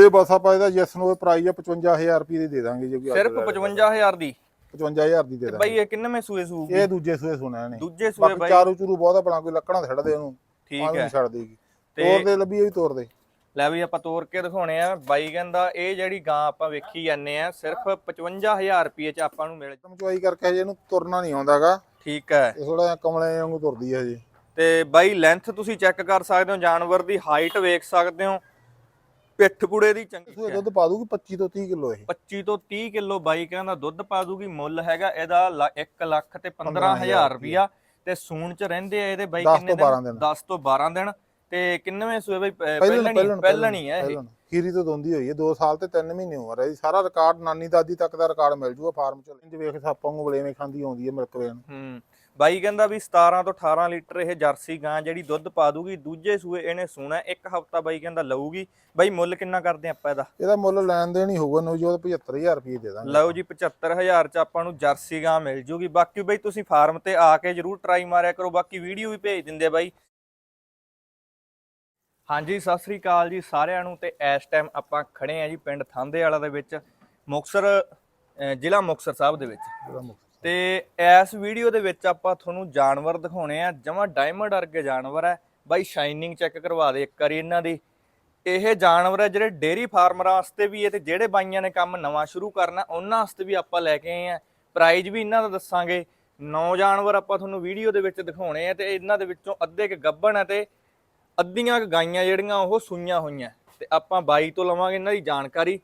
ਇਹ ਬਸ ਆਪਾਂ ਇਹਦਾ ਯੈਸ ਨੋ ਪ੍ਰਾਈਸ ਆ 55000 ਰੁਪਏ ਦੀ ਦੇ ਦਾਂਗੇ ਜੇ ਸਿਰਫ 55000 ਦੀ? 55000 ਦੀ ਦੇ ਦਾਂਗੇ। ਬਾਈ ਇਹ ਕਿੰਨਵੇਂ ਸੂਏ ਸੂਗੀ ਇਹ ਦੂਜੇ ਸੂਏ ਸੁਣਿਆ ਨੇ ਦੂਜੇ ਸੂਏ ਬਾਈ। ਚਾਰੂ ਚੂਰੂ ਬਹੁਤ ਆਪਣਾ ਕੋਈ ਲੱਕੜਾਂ ਛੱਡ ਦੇ ਉਹਨੂੰ। ਠੀਕ ਹੈ। ਛੱਡ ਦੇਗੀ ਤੇ- ਤੋੜ ਦੇ ਲੱਭੀ ਇਹ ਵੀ ਤੋੜ ਦੇ। ਲੈ ਵੀ ਆਪਾਂ ਤੋਰ ਕੇ ਦਿਖਾਉਣੇ ਆ। ਬਾਈ ਕਹਿੰਦਾ ਇਹ ਜਿਹੜੀ ਗਾਂ ਆਪਾਂ ਵੇਖੀ ਜਾਂਦੇ ਆ ਸਿਰਫ 55000 ਰੁਪਏ ਚ ਆਪਾਂ ਨੂੰ ਮਿਲ ਤੁਮ ਚੁਆਈ ਕਰਕੇ ਹਜੇ ਇਹਨੂੰ ਤੁਰਨਾ ਨਹੀਂ ਆਉਂਦਾਗਾ। ਠੀਕ ਹੈ। ਇਹ ਥੋੜਾ ਜਿਹਾ ਕਮਲੇ ਵਾਂਗੂ ਤੁਰਦੀ ਹੈ ਜੀ ਤੇ ਬਾਈ ਲੈਂਥ ਤੁਸੀਂ ਚੈੱਕ ਕਰ ਸਕਦੇ ਹੋ ਜਾਨਵਰ ਦੀ ਹਾਈਟ ਵੇਖ ਸਕਦੇ ਹੋ। ਪਿੱਠ ਪੁੜੇ ਦੀ ਚੰਗੀ ਸੂਏ ਹੈ। ਦੁੱਧ ਪਾ ਦੂਗੀ 25 ਤੋਂ 30 ਕਿਲੋ ਇਹ। 25 ਤੋਂ 30 ਕਿਲੋ ਬਾਈ ਕਹਿੰਦਾ ਦੁੱਧ ਪਾ ਦੂਗੀ ਮੁੱਲ ਹੈਗਾ ਇਹਦਾ 1 ਲੱਖ ਤੇ 15000 ਰੁਪਿਆ ਤੇ ਸੂਣ ਚ ਰਹਿੰਦੇ ਆ ਇਹਦੇ ਬਾਈ 10 ਕਿੰਨੇ ਤੋਂ 12 ਦਿਨ। 10 ਤੋਂ 12 ਦਿਨ। ਤੇ ਕਿੰਨਵੇਂ ਸੂਏ ਬਾਈ ਪਹਿਲਣ ਪਹਿਲਣੀ ਹੈ ਇਹ। ਖੀਰੀ ਤੋਂ ਦੋਂਦੀ ਹੋਈ ਹੈ 2 ਸਾਲ ਤੇ 3 ਮਹੀਨੇ ਉਮਰ ਹੈ ਜੀ। ਸਾਰਾ ਰਿਕਾਰਡ ਨਾਨੀ ਦਾਦੀ ਤੱਕ ਦਾ ਰਿਕਾਰਡ ਮਿਲ ਜੂਗਾ ਫਾਰਮ ਚ। ਇੰਜ ਵੇਖ ਸਾਪਾਂ ਨੂੰ ਬਲੇਵੇਂ ਖਾਂਦੀ ਆਉਂਦੀ ਹੈ ਮਿਲਕ ਵੇਨ ਹੂੰ। ਬਾਈ ਕਹਿੰਦਾ ਵੀ 17 ਤੋਂ 18 ਲੀਟਰ ਇਹ ਜਰਸੀ ਗਾਂ ਜਿਹੜੀ ਦੁੱਧ ਪਾ ਦੂਗੀ ਦੂਜੇ ਸੂਏ ਇਹਨੇ ਸੂਣਾ ਇੱਕ ਹਫਤਾ ਬਾਈ ਕਹਿੰਦਾ ਲਊਗੀ। ਬਾਈ ਮੁੱਲ ਕਿੰਨਾ ਕਰਦੇ ਆਪਾਂ ਇਹਦਾ? ਇਹਦਾ ਮੁੱਲ ਲੈਣ ਦੇਣ ਹੀ ਹੋਊਗਾ ਨਵਜੋਤ 75000 ਰੁਪਏ ਦੇ ਦਾਂਗੇ। ਲਓ ਜੀ 75000 ਚ ਆਪਾਂ ਨੂੰ ਜਰਸੀ ਗਾਂ ਮਿਲ ਜੂਗੀ। ਬਾਕੀ ਬਾਈ ਤੁਸੀਂ ਫਾਰਮ ਤੇ ਆ ਕੇ ਜਰੂਰ ਟਰਾਈ ਮਾਰਿਆ ਕਰੋ ਬਾਕੀ ਵੀਡੀਓ ਵੀ ਭੇਜ ਦਿੰਦੇ ਬਾਈ। ਹਾਂਜੀ ਸਤਿ ਸ੍ਰੀ ਅਕਾਲ ਜੀ ਸਾਰਿਆਂ ਨੂੰ ਤੇ ਇਸ ਟਾਈਮ ਆਪਾਂ ਖੜੇ ਆ ਜੀ ਪਿੰਡ ਥਾਂਦੇ ਵਾਲਾ ਦੇ ਵਿੱਚ ਮੁਕਸਰ ਜ਼ਿਲ੍ਹਾ ਮੁਕਸਰ ਸਾਹਿਬ ਦੇ ਵਿੱਚ। ਇਹਦਾ ਮੁੱਲ। ਤੇ ਇਸ ਵੀਡੀਓ ਦੇ ਵਿੱਚ ਆਪਾਂ ਤੁਹਾਨੂੰ ਜਾਨਵਰ ਦਿਖਾਉਣੇ ਆ, ਜਮਾ ਡਾਇਮੰਡ ਵਰਗੇ ਜਾਨਵਰ ਹੈ ਬਾਈ ਸ਼ਾਈਨਿੰਗ ਚੈੱਕ ਕਰਵਾ ਦੇ ਇੱਕ ਵਾਰੀ ਇਹਨਾਂ ਦੀ। ਇਹ ਜਾਨਵਰ ਹੈ ਜਿਹੜੇ ਡੇਰੀ ਫਾਰਮਰਾਂ ਵਾਸਤੇ ਵੀ ਹੈ ਤੇ ਜਿਹੜੇ ਬਾਈਆਂ ਨੇ ਕੰਮ ਨਵਾਂ ਸ਼ੁਰੂ ਕਰਨਾ, ਉਹਨਾਂ ਵਾਸਤੇ ਵੀ ਆਪਾਂ ਲੈ ਕੇ ਆਏ ਆ। ਪ੍ਰਾਈਜ਼ ਵੀ ਇਹਨਾਂ ਦਾ ਦੱਸਾਂਗੇ। ਨੌ ਜਾਨਵਰ ਆਪਾਂ ਤੁਹਾਨੂੰ ਵੀਡੀਓ ਦੇ ਵਿੱਚ ਦਿਖਾਉਣੇ ਆ ਤੇ ਇਹਨਾਂ ਦੇ ਵਿੱਚੋਂ ਅੱਧੇ ਕ ਗੱਬਣ ਹੈ ਤੇ ਅੱਧੀਆਂ ਕੁ ਗਾਈਆਂ ਜਿਹੜੀਆਂ ਉਹ ਸੂਈਆਂ ਹੋਈਆਂ। ਤੇ ਆਪਾਂ ਬਾਈ ਤੋਂ ਲਵਾਂਗੇ ਇਹਨਾਂ ਦੀ ਜਾਣਕਾਰੀ।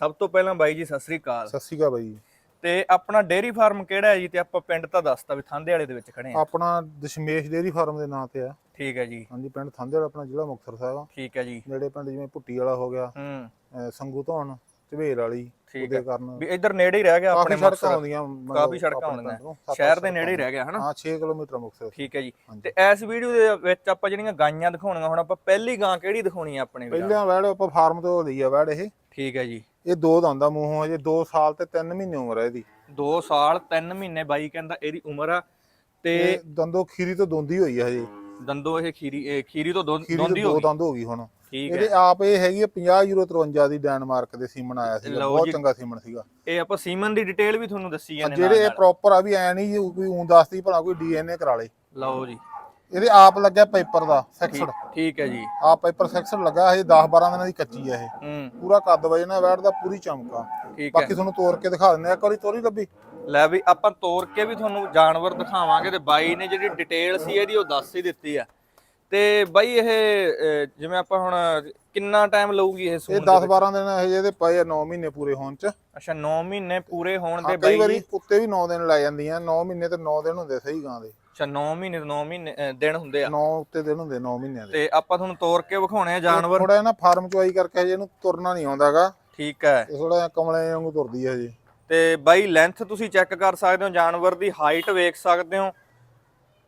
ਸਭ ਤੋਂ ਪਹਿਲਾਂ ਬਾਈ ਜੀ, ਸਤਿ ਸ੍ਰੀ ਅਕਾਲ। ਸਤਿ ਸ਼੍ਰੀ ਅਕਾਲ ਬਾਈ ਜੀ। ਤੇ ਆਪਣਾ ਡੇਅਰੀ ਫਾਰਮ ਕਿਹੜਾ ਹੈ ਜੀ? ਤੇ ਆਪਾਂ ਪਿੰਡ ਤਾਂ ਦੱਸਤਾ ਵੀ ਥਾਂਦੇ ਵਾਲੇ ਦੇ ਵਿੱਚ ਖੜੇ ਆ ਆਪਣਾ ਦਸ਼ਮੇਸ਼ ਡੇਅਰੀ ਫਾਰਮ ਦੇ ਨਾਂ ਤੇ ਆ। ਠੀਕ ਹੈ ਜੀ। ਹਾਂਜੀ ਪਿੰਡ ਥੰਦੇੜ ਆਪਣਾ ਜ਼ਿਲ੍ਹਾ ਮੁਕਤਸਰ ਸਾਹਿਬ ਆ। ਠੀਕ ਹੈ ਜੀ। ਨੇੜੇ ਪਿੰਡ ਜਿਵੇਂ ਭੁੱਟੀ ਵਾਲਾ ਹੋ ਗਿਆ ਹੂੰ। ਸੰਗੂ ਧੌਣ ਝਵੇਰ ਵਾਲੀ ਠੀਕ ਉਹਦੇ ਹੈ। ਕਾਰਨ ਵੀ ਇੱਧਰ ਨੇੜੇ ਹੀ ਰਹਿ ਗਿਆ ਆਪਣੇ ਮੁਕਤਸਰ। ਆਉਂਦੀਆਂ ਕਾਫੀ ਸੜਕਾਂ ਆਉਂਦੀਆਂ। ਸ਼ਹਿਰ ਦੇ ਨੇੜੇ ਹੀ ਰਹਿ ਗਿਆ ਹਨਾ? ਹਾਂ 6 ਕਿਲੋਮੀਟਰ ਮੁਕਤਸਰ ਠੀਕ ਹੈ ਜੀ। ਤੇ ਇਸ ਵੀਡੀਓ ਦੇ ਵਿੱਚ ਆਪਾਂ ਜਿਹੜੀਆਂ ਗਾਈਆਂ ਦਿਖਾਉਣੀਆਂ ਹੁਣ ਆਪਾਂ ਪਹਿਲੀ ਗਾਂ ਕਿਹੜੀ ਦਿਖਾਉਣੀ ਆ ਆਪਣੇ ਪਹਿਲਾਂ ਵੈੜ ਆਪਾਂ ਫਾਰਮ ਤੋਂ ਲਈ ਆ ਵੈੜ ਇਹ। ਠੀਕ ਹੈ ਜੀ। ਇਹ ਦੋ ਦੰਦਾ ਮੂੰਹੋਂ ਹਜੇ 2 ਸਾਲ ਤੇ 3 ਮਹੀਨੇ ਉਮਰ ਹੈ ਇਹਦੀ। 2 ਸਾਲ 3 ਮਹੀਨੇ ਬਾਈ ਕਹਿੰਦਾ ਇਹਦੀ ਉਮਰ ਆ ਤੇ ਦੰਦੋ ਖੀਰੀ ਤੋਂ ਦੋਂਦੀ ਹੋਈ ਹੈ ਹਜੇ। ਦੰਦੋ ਇਹ ਖੀਰੀ ਖੀਰੀ ਤੋਂ ਦੋ- ਦੋਂਦੀ ਦੋ ਹੋ ਗਈ। ਦੰਦ ਹੋ ਗਈ ਹੁਣ। ਠੀਕ ਹੈ। ਇਹਦੇ ਆਪ ਇਹ ਹੈਗੀ ਆ 50 ਯੂਰੋ 53 ਦੀ ਡੈਨਮਾਰਕ ਦੇ ਸੀਮਨ ਆਇਆ ਸੀ ਬਹੁਤ। ਚੰਗਾ ਸੀਮਨ ਸੀਗਾ। ਇਹ ਆਪਾਂ ਸੀਮਨ ਦੀ ਡਿਟੇਲ ਵੀ ਤੁਹਾਨੂੰ ਦੱਸੀ ਜਾਂਦੇ ਜਿਹੜੇ ਇਹ ਪ੍ਰੋਪਰ ਆ ਵੀ ਐ ਨਹੀਂ ਜੀ ਕੋਈ ਊਂ ਦੱਸਦੀ ਭਲਾ ਕੋਈ ਡੀਐਨਏ ਕਰਾ ਲੇ। ਲਓ ਜੀ। ਇਹਦੇ ਆਪ ਲੱਗਿਆ ਪੇਪਰ ਦਾ ਸੈਕਸਡ। ਠੀਕ ਹੈ ਜੀ। ਆ ਪੇਪਰ ਸੈਕਸਡ ਲੱਗਾ ਹਜੇ 10 12 ਦਿਨਾਂ ਦੀ ਕੱਚੀ ਆ ਇਹ। ਹੂੰ। ਪੂਰਾ ਕੱਦ ਵਜਣਾ ਵੈੜ ਦਾ ਪੂਰੀ ਚਮਕਾ। ਹੈ। ਬਾਕੀ ਤੁਹਾਨੂੰ ਤੋੜ ਕੇ ਦਿਖਾ ਦਿੰਦੇ ਆ ਇੱਕ ਵਾਰੀ ਤੋਰੀ ਲੱਭੀ। ਲੈ ਵੀ ਆਪਾਂ ਤੋਰ ਕੇ ਵੀ ਤੁਹਾਨੂੰ ਜਾਨਵਰ ਦਿਖਾਵਾਂਗੇ ਤੇ ਬਾਈ ਨੇ ਜਿਹੜੀ ਡਿਟੇਲ ਸੀ ਇਹਦੀ ਉਹ ਦੱਸ ਹੀ ਦਿੱਤੀ ਆ। ਤੇ ਬਾਈ ਇਹ ਜਿਵੇਂ ਆਪਾਂ ਹੁਣ ਕਿੰਨਾ ਟਾਈਮ ਲਊਗੀ ਇਹ ਇਹ ਸੂਣ 10 12 ਦਿਨ ਹਜੇ ਇਹਦੇ ਪਏ ਆ 9 ਮਹੀਨੇ ਪੂਰੇ ਹੋਣ ਚ। ਅੱਛਾ 9 ਮਹੀਨੇ ਪੂਰੇ ਹੋਣ ਹਾਂ, ਦੇ ਕਈ ਬਾਈ ਵਾਰੀ ਜੀ। ਉੱਤੇ ਵੀ 9 ਦਿਨ ਲੈ ਜਾਂਦੀਆਂ 9 ਮਹੀਨੇ ਤੇ 9 ਦਿਨ ਹੁੰਦੇ ਸਹੀ ਗਾਂ ਦੇ। ਅੱਛਾ 9 ਮਹੀਨੇ 9 ਮਹੀਨੇ ਅਹ, ਦਿਨ ਹੁੰਦੇ ਆ। 9 ਉੱਤੇ ਦਿਨ ਹੁੰਦੇ 9 ਮਹੀਨਿਆਂ ਦੇ। ਤੇ ਆਪਾਂ ਤੁਹਾਨੂੰ ਤੋਰ ਕੇ ਵਿਖਾਉਣੇ ਆ ਜਾਨਵਰ। ਥੋੜਾ ਜਿਹਾ ਨਾ ਫਾਰਮ ਚੁਆਈ ਕਰਕੇ ਹਜੇ ਇਹਨੂੰ ਤੁਰਨਾ ਨਹੀਂ ਆਉਂਦਾਗਾ। ਠੀਕ ਹੈ। ਇਹ ਥੋੜਾ ਜਿਹਾ ਕਮਲੇ ਵਾਂਗੂ ਤੁਰਦੀ ਹੈ ਜੀ ਤੇ ਬਾਈ ਲੈਂਥ ਤੁਸੀਂ ਚੈੱਕ ਕਰ ਸਕਦੇ ਹੋ ਜਾਨਵਰ ਦੀ ਹਾਈਟ ਵੇਖ ਸਕਦੇ ਹੋ।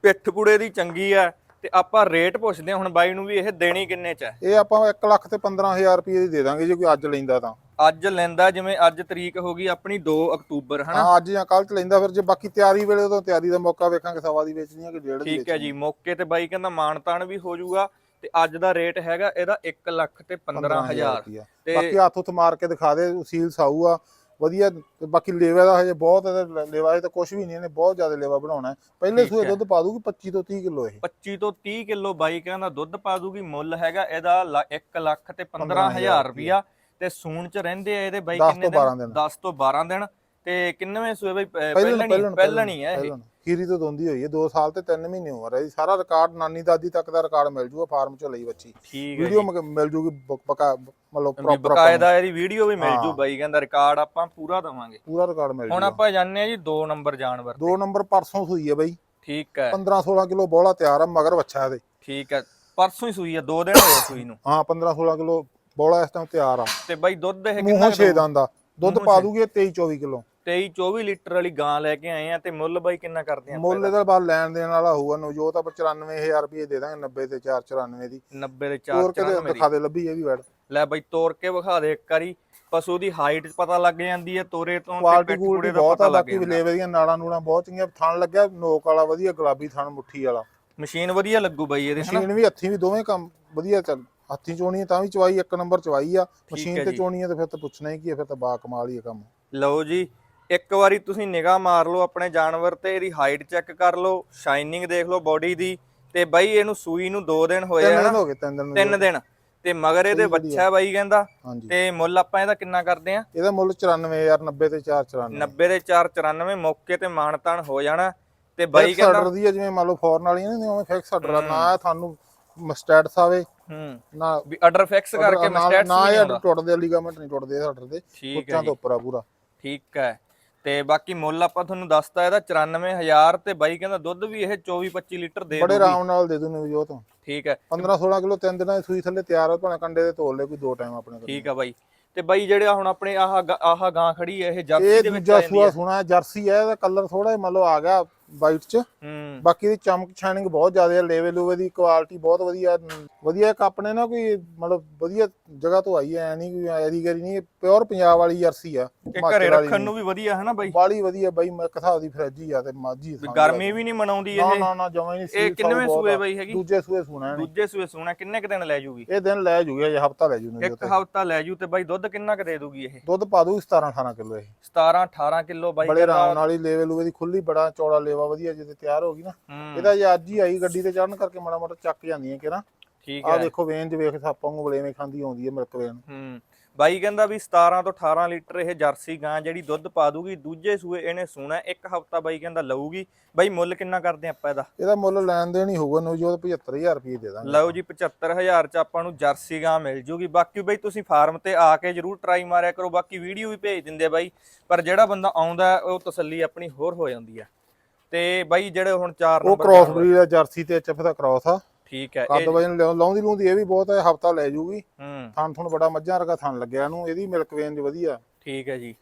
ਪਿੱਠ ਪੁੜੇ ਦੀ ਚੰਗੀ ਹੈ ਤੇ ਆਪਾਂ ਰੇਟ ਪੁੱਛਦੇ ਹਾਂ ਹੁਣ ਬਾਈ ਨੂੰ ਵੀ ਇਹ ਦੇਣੀ ਕਿੰਨੇ ਚ ਹੈ। ਇਹ ਆਪਾਂ 1 ਲੱਖ ਤੇ 15000 ਰੁਪਏ ਦੀ ਦੇ ਦਾਂਗੇ ਜੇ ਕੋਈ ਅੱਜ ਲੈਂਦਾ ਤਾਂ। ਅੱਜ ਲੈਂਦਾ ਜਿਵੇਂ ਅੱਜ ਤਰੀਕ ਹੋ ਗਈ ਆਪਣੀ 2 ਅਕਤੂਬਰ ਹਨਾ ਹਾਂ ਅੱਜ ਜਾਂ ਕੱਲ ਚ ਲੈਂਦਾ ਫਿਰ ਜੇ ਬਾਕੀ ਤਿਆਰੀ ਵੇਲੇ ਉਦੋਂ ਤਿਆਰੀ ਦਾ ਮੌਕਾ ਵੇਖਾਂਗੇ ਸਵਾ ਦੀ ਵੇਚਣੀ ਆ ਕਿ ਡੇਢ ਦੀ ਠੀਕ ਹੈ ਜੀ ਮੌਕੇ ਤੇ ਬਾਈ ਕਹਿੰਦਾ ਮਾਨਤਾਨ ਵੀ ਹੋ ਜਾਊਗਾ ਤੇ ਅੱਜ ਦਾ ਰੇਟ ਹੈਗਾ ਇਹਦਾ 1 ਲੱਖ ਤੇ 15000 ਰੁਪਈਆ। ਤੇ ਬਾਕੀ ਹੱਥ ਹੁੱਥ ਮਾਰ ਕੇ ਦਿਖਾ ਦੇ ਸੀਲ ਸਾਊ ਆ ਵਧੀਆ ਤੇ ਬਾਕੀ ਲੇਵਾ ਦਾ ਹਜੇ ਬਹੁਤ ਇਹਦਾ ਲੇਵਾ ਤਾਂ ਕੁਝ ਵੀ ਨਹੀਂ ਇਹਨੇ ਬਹੁਤ ਜ਼ਿਆਦਾ ਲੇਵਾ ਬਣਾਉਣਾ ਹੈ। ਪਹਿਲੇ ਸੂਏ ਹੈ। ਦੁੱਧ ਪਾ ਦੂਗੀ 25 ਤੋਂ 30 ਕਿਲੋ ਇਹ 25 ਤੋਂ 30 ਕਿਲੋ ਬਾਈ ਕਹਿੰਦਾ ਦੁੱਧ ਪਾ ਦੂਗੀ ਮੁੱਲ ਹੈਗਾ ਇਹਦਾ 1 ਲੱਖ ਤੇ 15000 ਰੁਪਿਆ ਤੇ ਸੂਣ ਚ ਰਹਿੰਦੇ ਆ ਇਹਦੇ ਬਾਈ 10 ਕਿੰਨੇ ਤੋਂ 12 ਦਿਨ। 10 ਤੋਂ 12 ਦਿਨ ਤੇ ਕਿੰਨਵੇਂ ਸੂਏ ਬਾਈ ਪਹਿਲਾਂ ਪਹਿਲਣੀ ਪਹਿਲਣੀ ਹੈ ਇਹ। ਖੀਰੀ ਤੋਂ ਦੋਂਦੀ ਹੋਈ ਹੈ 2 ਸਾਲ ਤੇ 3 ਮਹੀਨੇ ਉਮਰ ਹੈ। ਸਾਰਾ ਰਿਕਾਰਡ ਨਾਨੀ ਦਾਦੀ ਤੱਕ ਦਾ ਰਿਕਾਰਡ ਮਿਲ ਜੂਗਾ ਫਾਰਮ ਚੋਂ ਲਈ ਬੱਚੀ। ਠੀਕ ਹੈ ਵੀਡੀਓ ਮਿਲ ਜੂਗੀ ਬਕਾ ਮਤਲਬ ਪ੍ਰੋਪਰ ਬਕਾਇਦਾ ਇਹਦੀ ਵੀਡੀਓ ਵੀ ਮਿਲ ਜੂ। ਬਾਈ ਕਹਿੰਦਾ ਰਿਕਾਰਡ ਆਪਾਂ ਪੂਰਾ ਦਵਾਂਗੇ। ਪੂਰਾ ਰਿਕਾਰਡ ਮਿਲ ਹੁਣ ਜੂਗਾ। ਆਪਾਂ ਜਾਣਦੇ ਆ ਜੀ 2 ਨੰਬਰ ਜਾਨਵਰ ਦੋ ਨੰਬਰ ਪਰਸੋਂ ਸੂਈ ਹੈ ਬਾਈ। ਠੀਕ ਹੈ। 15 16 ਕਿਲੋ ਬੋਲਾ ਤਿਆਰ ਆ ਮਗਰ ਬੱਚਾ ਇਹਦੇ। ਠੀਕ ਹੈ। ਪਰਸੋਂ ਹੀ ਸੂਈ ਆ 2 ਦਿਨ ਹੋਏ ਸੂਈ ਨੂੰ। ਹਾਂ 15 16 ਕਿਲੋ ਬੋਲਾ ਇਸ ਟਾਈਮ ਤਿਆਰ ਆ। ਤੇ ਬਾਈ ਦੁੱਧ ਇਹ ਮੂੰਹੋਂ ਕਿੰਨਾ 6 ਦੰਦ ਦਾ ਦੁੱਧ ਮੂੰਹੋਂ ਪਾ। ਦੂਗੀ 23 24 ਕਿਲੋ। 23 24 ਲੀਟਰ ਵਾਲੀ ਗਾਂ ਲੈ ਕੇ ਆਏ ਆ ਤੇ ਮੁੱਲ ਬਾਈ ਕਿੰਨਾ ਕਰਦੇ ਆ ਮੁੱਲ ਇਹਦਾ ਬਾਅਦ ਲੈਣ ਦੇਣ ਵਾਲਾ ਹੋਊਗਾ ਨਵਜੋਤ ਆਪਾਂ 94000 ਰੁਪਏ ਦੇ ਦਾਂਗੇ 90 ਤੇ 494 ਦੀ। 90 ਦੇ ਹੋਰ 4 ਕਿਤੇ 94 ਦਿਖਾ ਦੇ। ਲੱਭੀ ਇਹ ਵੀ ਵੈੜ। ਲੈ ਬਾਈ ਤੋੜ ਕੇ ਵਿਖਾ ਦੇ ਇੱਕ ਵਾਰੀ ਪਸ਼ੂ ਦੀ ਹਾਈਟ ਪਤਾ ਲੱਗ ਜਾਂਦੀ ਹੈ ਤੋਰੇ ਤੋਂ ਕੁਆਲਿਟੀ ਕੁਆਲਿਟੀ ਬਹੁਤ ਪਤਾ ਆ ਬਾਕੀ ਲੇਵੇ ਦੀਆਂ ਨਾੜਾਂ ਨੂੜਾਂ ਬਹੁਤ ਚੰਗੀਆਂ ਥਣ ਲੱਗਿਆ ਨੋਕ ਵਾਲਾ ਵਧੀਆ ਗੁਲਾਬੀ ਥਣ ਮੁੱਠੀ ਵਾਲਾ। ਮਸ਼ੀਨ ਵਧੀਆ ਲੱਗੂ ਬਾਈ ਇਹਦੇ ਹਨਾ? ਮਸ਼ੀਨ ਵੀ ਹੱਥੀ ਵੀ ਦੋਵੇਂ ਕੰਮ ਵਧੀਆ ਚੱਲ ਹੱਥੀਂ ਚੋਣੀ ਹੈ ਤਾਂ ਵੀ ਚਵਾਈ ਇੱਕ ਨੰਬਰ ਚਵਾਈ ਆ। ਮਸ਼ੀਨ ਤੇ। ਚੋਣੀ ਹੈ ਤੇ ਫਿਰ ਤਾਂ ਪੁੱਛਣਾ ਹੀ ਕੀ ਹੈ ਫਿਰ ਤਾਂ ਬਾ ਕਮਾਲ ਹੀ ਹੈ ਕੰਮ। ਲਓ ਜੀ ਇੱਕ ਵਾਰੀ ਤੁਸੀਂ ਨਿਗਾਹ ਮਾਰ ਲਓ ਆਪਣੇ ਜਾਨਵਰ ਤੇ ਇਹਦੀ ਹਾਈਟ ਚੈੱਕ ਕਰ ਲਓ ਸ਼ਾਈਨਿੰਗ ਦੇਖ ਲਓ ਬੋਡੀ ਦੀ ਤੇ ਬਾਈ ਇਹਨੂੰ ਸੂਈ ਨੂੰ 2 ਦਿਨ ਹੋਏ ਆ ਦਿਨ ਨਾ ਹੋ ਗਏ ਤਿੰਨ ਦਿਨ ਨੂੰ ਤਿੰਨ ਦਿਨ। ਤੇ ਮਗਰ ਇਹਦੇ। ਬੱਚਾ ਬਾਈ ਕਹਿੰਦਾ ਤੇ ਮੁੱਲ ਆਪਾਂ ਇਹਦਾ ਕਿੰਨਾ ਕਰਦੇ ਆ? ਇਹਦਾ ਮੁੱਲ 94000 90 ਤੇ 494 90 ਦੇ 494 ਮੌਕੇ ਤੇ ਮਾਨਤਾਨ ਹੋ ਜਾਣਾ। ਤੇ ਬਾਈ ਕਹਿੰਦਾ ਆਰਡਰ ਦੀ ਜਿਵੇਂ ਮੰਨ ਲਓ ਫੋਰਨ ਵਾਲੀਆਂ ਨੇ ਉਵੇਂ ਫਿਕਸ ਆਰਡਰ ਨਾ ਤੁਹਾਨੂੰ ਸਟੈਟਸ ਆਵੇ। ਹੂੰ। ਨਾ ਵੀ ਆਰਡਰ ਫਿਕਸ ਕਰਕੇ ਨਾ- ਸਟੈਟਸ ਨਾ ਇਹ ਟੁੱਟਦੇ ਲਿਗਾਮੈਂਟ ਨਹੀਂ ਟੁੱਟਦੇ ਆਰਡਰ ਦੇ ਠੀਕ ਹੈ ਉੱਚਾਂ ਜੀ। ਤੋਂ ਉੱਪਰ ਆ ਪੂਰਾ। ਠੀਕ ਹੈ। ਤੇ ਬਾਕੀ ਮੁੱਲ ਆਪਾਂ ਤੁਹਾਨੂੰ ਦੱਸਤਾ ਇਹਦਾ 94000 ਤੇ ਬਾਈ ਕਹਿੰਦਾ ਦੁੱਧ ਵੀ ਇਹ 24 25 ਲੀਟਰ ਦੇ ਬੜੇ ਆਰਾਮ ਨਾਲ ਦੇ ਦੂ ਨਿਵਜੋਤ ਠੀਕ ਹੈ। 15 16 ਕਿਲੋ ਤਿੰਨ ਦਿਨਾਂ ਦੀ ਸੂਈ ਥੱਲੇ ਤਿਆਰ ਹੋ ਭਾਵੇਂ ਕੰਡੇ ਦੇ ਤੋਲ ਲੈ ਕੋਈ ਦੋ ਟਾਈਮ ਆਪਣੇ ਕੋਲ। ਠੀਕ ਆ ਬਾਈ। ਤੇ ਬਾਈ ਜਿਹੜੇ ਹੁਣ ਆਪਣੇ ਆਹ ਗ- ਆਹ ਗਾਂ ਖੜੀ ਹੈ ਇਹ ਜਰਸੀ ਇਹ ਦੇ ਵਿੱਚ ਦੂਜਾ ਸੂਆ ਹੈ? ਹੈ, ਜਰਸੀ ਹੈ ਇਹਦਾ ਕਲਰ ਥੋੜਾ ਜਿਹਾ ਮੰਨ ਲਓ ਆ ਗਿਆ। ਵਾਈਟ ਚ। ਹੂੰ। ਬਾਕੀ ਦੀ ਚਮਕ ਸ਼ਾਈਨਿੰਗ ਬਹੁਤ ਜ਼ਿਆਦਾ ਹੈ ਲੇਵਲ ਲੂਵੇ ਦੀ ਕੁਆਲਿਟੀ ਬਹੁਤ ਵਧੀਆ ਵਧੀਆ ਇੱਕ ਆਪਣੇ ਨਾ ਕੋਈ ਮਤਲਬ ਵਧੀਆ ਜਗ੍ਹਾ ਤੋਂ ਆਈ ਹੈ ਐ ਨਹੀਂ ਕੋਈ ਐਰੀ ਗਰੀ ਨਹੀਂ ਪਿਓਰ ਪੰਜਾਬ ਵਾਲੀ ਜਰਸੀ ਆ ਇਹ ਘਰੇ ਰੱਖਣ ਨੂੰ ਵੀ ਵਧੀਆ ਹੈ ਨਾ ਬਾਈ? ਬਾਲੀ ਵਧੀਆ ਬਾਈ ਮੈਂ ਹਿਸਾਬ ਦੀ ਫਰਿੱਜ ਹੀ ਆ ਤੇ ਮਾਝੀ ਗਰਮੀ ਵੀ ਨਹੀਂ ਮਨਾਉਂਦੀ ਇਹ। ਨਾ ਨਾ ਜਮਾਂ ਹੀ ਨਹੀਂ ਇਹ ਕਿੰਨਵੇਂ ਸੂਏ। ਬਾਈ ਹੈਗੀ? ਦੂਜੇ ਸੂਏ ਸੁਣਾ। ਦੂਜੇ ਸੂਏ ਸੋਣਾ ਕਿੰਨੇ ਕ ਦਿਨ ਲੈ ਜੂਗੀ? ਇਹ ਦਿਨ ਲੈ ਜੂਗੇ ਜੇ ਹਫਤਾ ਲੈ ਜੂ ਇੱਕ ਹਫਤਾ ਲੈ ਜੂ ਤੇ ਬਾਈ ਦੁੱਧ ਕਿੰਨਾ ਕ ਦੇ ਦੂਗੀ ਇਹ? ਦੁੱਧ ਪਾ ਦੂ 17 18 ਕਿਲੋ ਇਹ। 17 18 ਕਿਲੋ ਬਾਈ ਬੜੇ ਆਰਾਮ ਨਾਲ ਹੀ ਲੇਵਲ ਲੂਵੇ ਦੀ ਖੁੱਲੀ ਬੜਾ ਚੌੜਾ ਲੇਵਾ ਵਧੀਆ ਜਿੱਤੇ ਤਿਆਰ ਹੋ ਗਈ ਨਾ ਇਹਦਾ ਜੇ ਅੱਜ ਹੀ ਆਈ ਗੱਡੀ ਤੇ ਚੜਨ ਕਰਕੇ ਮਾੜਾ ਮੋਟਾ ਚੱਕ ਜਾਂਦੀਆਂ ਕਿਹੜਾ ਠੀਕ ਹੈ। ਦੇਖੋ ਵੇਨ ਚ ਵੇਖ ਸਾਪਾਂ ਨੂੰ ਬਲੇਵੇਂ ਖਾਂਦੀ ਆਉਂਦੀ ਹੈ ਮਿਲਕ ਵੇਨ। ਹੂੰ। ਬਾਈ ਕਹਿੰਦਾ ਵੀ 17 ਤੋਂ 18 ਲੀਟਰ ਇਹ ਜਰਸੀ ਗਾਂ ਜਿਹੜੀ ਦੁੱਧ ਪਾ ਦੂਗੀ ਦੂਜੇ ਸੂਏ ਇਹਨੇ ਸੂਣਾ ਇੱਕ ਹਫਤਾ ਬਾਈ ਕਹਿੰਦਾ ਲਊਗੀ। ਬਾਈ ਮੁੱਲ ਕਿੰਨਾ ਕਰਦੇ ਆਪਾਂ ਇਹਦਾ? ਇਹਦਾ ਮੁੱਲ ਲੈਣ ਦੇਣ ਹੀ ਹੋਊਗਾ ਨਵਜੋਤ 75000 ਰੁਪਏ ਦੇ ਦਾਂਗੇ। ਲਓ ਜੀ 75000 ਚ ਆਪਾਂ ਨੂੰ ਜਰਸੀ ਗਾਂ ਮਿਲ ਜੂਗੀ। ਬਾਕੀ ਬਈ ਤੁਸੀਂ ਫਾਰਮ ਤੇ ਆ ਕੇ ਜਰੂਰ ਟਰਾਈ ਮਾਰਿਆ ਕਰੋ ਬਾਕੀ ਵੀਡੀਓ ਵੀ ਭੇਜ ਦਿੰਦੇ ਬਾਈ। ਪਰ ਜਿਹੜਾ ਬੰਦਾ ਆਉਂਦਾ ਉਹ ਤਸੱਲੀ ਆਪਣੀ ਹੋਰ ਹੋ ਜਾਂਦੀ ਆ ਤੇ ਬਾਈ ਜਿਹੜੇ ਹੁਣ 4 ਉਹ ਨੰਬਰ ਕ੍ਰਾਸ ਬਰੀਡ ਹੈ ਜਰਸੀ ਤੇ ਐਚਐਫ ਦਾ ਕ੍ਰਾਸ ਆ। ਠੀਕ ਹੈ ਕੱਦ ਇਹ ਵਜਨ ਲਾਉਂਦੀ ਲੂੰਦੀ ਇਹ ਵੀ ਬਹੁਤ ਹੈ ਹਫਤਾ ਲੈ ਜੂਗੀ। ਹੂੰ। ਥਣ ਥਣ ਬੜਾ ਮੱਝਾਂ ਵਰਗਾ ਥਣ ਲੱਗਿਆ ਇਹਨੂੰ ਇਹਦੀ ਮਿਲਕ ਵੇਨ ਵਧੀਆ। ਠੀਕ ਹੈ ਜੀ।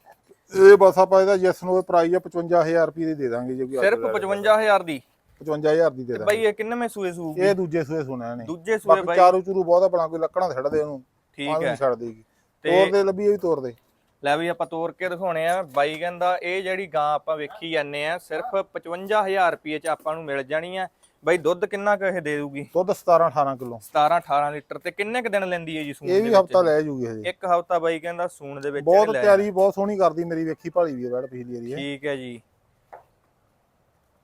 ਇਹ ਬਸ ਆਪਾਂ ਇਹਦਾ ਜਿਸ ਨੂੰ ਪ੍ਰਾਈਸ ਆ 55000 ਰੁਪਏ ਦੀ ਦੇ ਦਾਂਗੇ ਜੇ ਕੋਈ ਸਿਰਫ ਲੈ ਲਏ। 55000 ਦੀ? 55000 ਦੀ ਦੇ ਦਾਂਗੇ। ਬਾਈ ਇਹ ਕਿੰਨਵੇਂ ਸੂਏ ਸੂਗੀ ਇਹ ਦੂਜੇ ਸੂਏ ਸੁਣਿਆ ਨੇ ਦੂਜੇ ਸੂਏ ਬਾਕੀ ਬਾਈ। ਚਾਰੂ ਚੂਰੂ ਬਹੁਤ ਆਪਣਾ ਕੋਈ ਲੱਕੜਾਂ ਛੱਡ ਦੇ ਉਹਨੂੰ ਠੀਕ ਹੈ। ਛੱਡ ਦੇਗੀ। ਤੇ- ਤੋੜ ਦੇ ਲੱਭੀ ਇਹ ਵੀ ਤੋੜ ਦੇ। ਲੈ ਵੀ ਆਪਾਂ ਤੋਰ ਕੇ ਦਿਖਾਉਣੇ ਆ। ਬਾਈ ਕਹਿੰਦਾ ਇਹ ਜਿਹੜੀ ਗਾਂ ਆਪਾਂ ਵੇਖੀ ਜਾਂਦੇ ਆ ਸਿਰਫ 55000 ਰੁਪਏ ਚ ਆਪਾਂ ਨੂੰ ਮਿਲ ਜਾਣੀ ਆ। ਬਾਈ ਦੁੱਧ ਕਿੰਨਾ ਕੁ ਇਹ ਦੇ ਦੂਗੀ? ਦੁੱਧ 17 18 ਕਿਲੋ। 17 18 ਲੀਟਰ ਤੇ ਕਿੰਨੇ ਕ ਦਿਨ ਲੈਂਦੀ ਹੈ ਜੀ ਸੂਣ ਇਹ ਵੀ ਹਫਤਾ ਲੈ ਜੂਗੀ ਹਜੇ। ਇੱਕ ਹਫਤਾ ਬਾਈ ਕਹਿੰਦਾ ਸੂਣ ਦੇ ਵਿੱਚ ਬਹੁਤ ਤਿਆਰੀ ਬਹੁਤ ਸੋਹਣੀ ਕਰਦੀ ਮੇਰੀ ਵੇਖੀ ਭਾਲੀ ਵੀ ਬੈੜ ਪਿਛਲੀ ਵਾਰੀ ਠੀਕ ਹੈ ਜੀ।